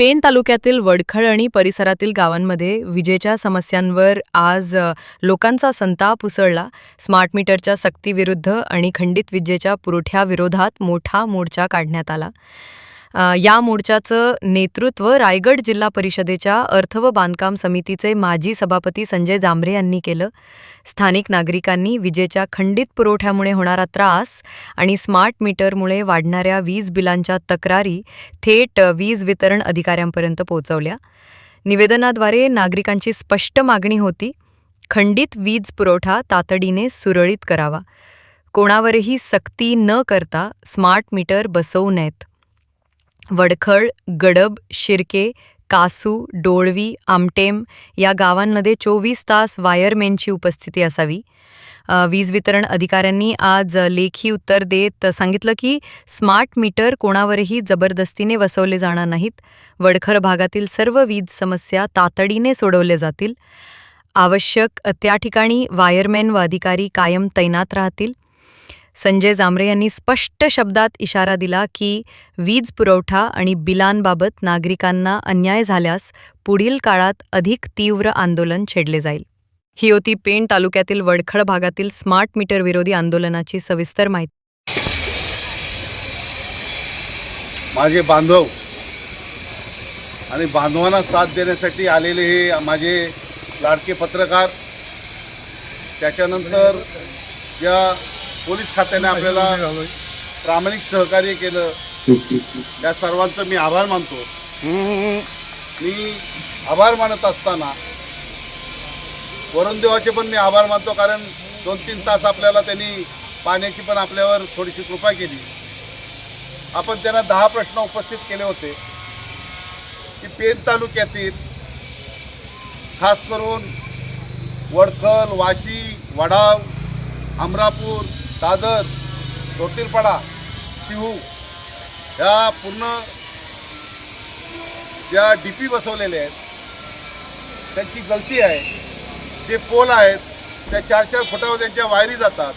Pen तालुक्यातील वडखळ आणि परिसरातील गावांमध्ये विजेच्या समस्यांवर आज लोकांचा संताप उसळला. स्मार्ट मीटरच्या सक्तीविरुद्ध आणि खंडित विजेच्या पुरवठ्याविरोधात मोठा मोर्चा काढण्यात आला. या मोर्चाचं नेतृत्व रायगड जिल्हा परिषदेच्या अर्थ व बांधकाम समितीचे माजी सभापती संजय जांभरे यांनी केलं. स्थानिक नागरिकांनी विजेच्या खंडित पुरवठ्यामुळे होणारा त्रास आणि स्मार्ट मीटरमुळे वाढणाऱ्या वीज बिलांच्या तक्रारी थेट वीज वितरण अधिकाऱ्यांपर्यंत पोहोचवल्या. निवेदनाद्वारे नागरिकांची स्पष्ट मागणी होती खंडित वीज पुरवठा तातडीने सुरळीत करावा. कोणावरही सक्ती न करता स्मार्ट मीटर बसवू नयेत. वडखळ गडब शिर्के कासू डोळवी आमटेम या गावांमध्ये चोवीस तास वायरमेनची उपस्थिती असावी. वीज वितरण अधिकाऱ्यांनी आज लेखी उत्तर देत सांगितलं की स्मार्ट मीटर कोणावरही जबरदस्तीने वसवले जाणार नाहीत. वडखर भागातील सर्व वीज समस्या तातडीने सोडवल्या जातील. आवश्यक त्या ठिकाणी वायरमॅन व अधिकारी कायम तैनात राहतील. संजय जांभरे यांनी स्पष्ट शब्दात इशारा दिला की वीज पुरवठा आणि बिलांबाबत नागरिकांना अन्याय झाल्यास पुढील काळात अधिक तीव्र आंदोलन छेडले जाईल. ही होती पेण तालुक्यातील वडखळ भागातील स्मार्ट मीटर विरोधी आंदोलनाची सविस्तर माहिती. माझे बांधव आणि बांधवांना साथ देण्यासाठी आलेले हे माझे लाडके पत्रकार त्याच्यानंतर या पोलीस खात्याने आपल्याला प्रामाणिक सहकार्य केलं. त्या सर्वांचं मी आभार मानतो. मी आभार मानत असताना वरुणदेवाचे पण मी आभार मानतो कारण दोन तीन तास आपल्याला त्यांनी पाण्याची पण आपल्यावर थोडीशी कृपा केली. आपण त्यांना दहा प्रश्न उपस्थित केले होते. की पेन तालुक्यातील खास करून वडखल वाशी वडाव अमरापूर दादर तोटीलपाडा शिहू या पूर्ण ज्या डी पी बसवलेले आहेत त्यांची गलती आहे. जे पोल आहेत त्या चार चार फुटावर त्यांच्या वायरी जातात.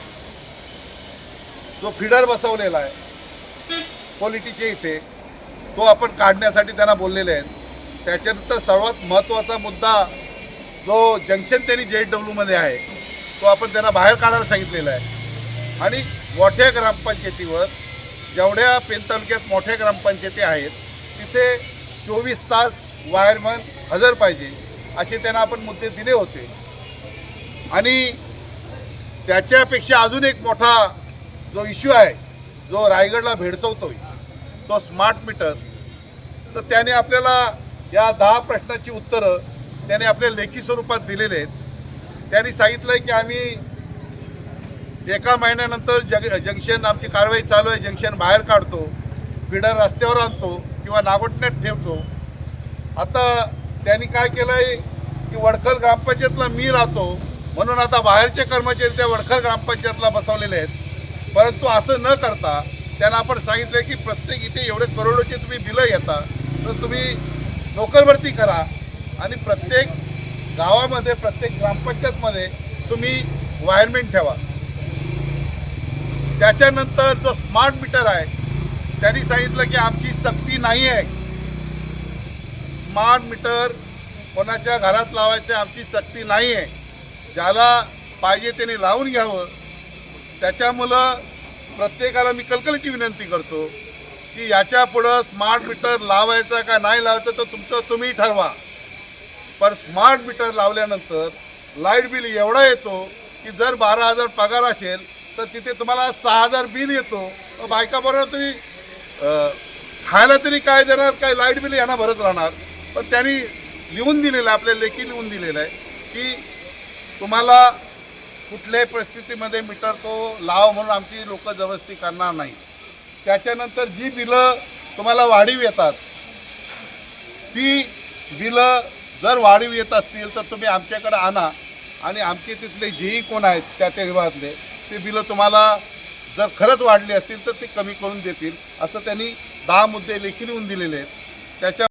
जो फिडर बसवलेला आहे क्वालिटीचे इथे तो आपण काढण्यासाठी त्यांना बोललेले आहेत. त्याच्यानंतर सर्वात महत्त्वाचा मुद्दा जो जंक्शन त्यांनी जे डब्ल्यूमध्ये आहे तो आपण त्यांना बाहेर काढायला सांगितलेला आहे. आणि मोठ्या ग्रामपंचायतीवर जेवढ्या पेन तालुक्यात मोठ्या ग्रामपंचायती आहेत तिथे चोवीस तास वायरमन हजर पाहिजे असे त्यांना आपण मुद्दे दिले होते. आणि त्याच्यापेक्षा अजून एक मोठा जो इश्यू आहे जो रायगडला भेडसवतोय तो स्मार्ट मीटर तर त्याने आपल्याला या दहा प्रश्नाची उत्तरं त्याने आपल्या लेखी स्वरूपात दिलेले आहेत. त्यांनी सांगितलं आहे की आम्ही एका महिन्यानंतर जग जंक्शन आमची कारवाई चालू आहे जंक्शन बाहेर काढतो फिडर रस्त्यावर आणतो किंवा नागोटण्यात ठेवतो. आता त्यांनी काय केलं आहे की वडखल ग्रामपंचायतला मी राहतो म्हणून आता बाहेरचे कर्मचारी त्या वडखल ग्रामपंचायतला बसवलेले आहेत. परंतु असं न करता त्यांना आपण सांगितलं की प्रत्येक इथे एवढे करोडोचे तुम्ही बिलं घेता तर तुम्ही नोकरभरती करा आणि प्रत्येक गावामध्ये प्रत्येक ग्रामपंचायतमध्ये तुम्ही वायरमेंट ठेवा. त्याच्यानंतर जो स्मार्ट मीटर आहे त्यांनी सांगितलं की आमची सक्ती नाही आहे. स्मार्ट मीटर कोणाच्या घरात लावायची आमची सक्ती नाही आहे. ज्याला पाहिजे त्याने लावून घ्यावं. त्याच्यामुळं प्रत्येकाला मी कलकलीची विनंती करतो की याच्या पुढं स्मार्ट मीटर लावायचं का नाही लावायचं तर तुमचं तुम्ही ठरवा. पण स्मार्ट मीटर लावल्यानंतर लाइट बिल एवढा येतो की जर बारा हजार पगार असेल तर तिथे तुम्हाला सहा हजार बिल येतो. बायकाबरोबर तुम्ही खायला तरी काय देणार काय लाइट बिल यांना भरत राहणार. पण त्यांनी लिहून दिलेलं आहे आपल्या लेखी लिहून दिलेलं आहे की तुम्हाला कुठल्याही परिस्थितीमध्ये मीटर तो लाव म्हणून आमची लोक जबरदस्ती करणार नाही. त्याच्यानंतर जी बिलं तुम्हाला वाढीव येतात ती बिलं जर वाढीव येत असतील तर तुम्ही आमच्याकडे आणा. आणि आमचे तिथले जेही कोण आहेत त्या त्या विभागातले ते बिलं तुम्हाला जर खरंच वाढली असतील तर ती कमी करून देतील असं त्यांनी दहा मुद्दे लेखी लिहून दिलेले आहेत. त्याच्या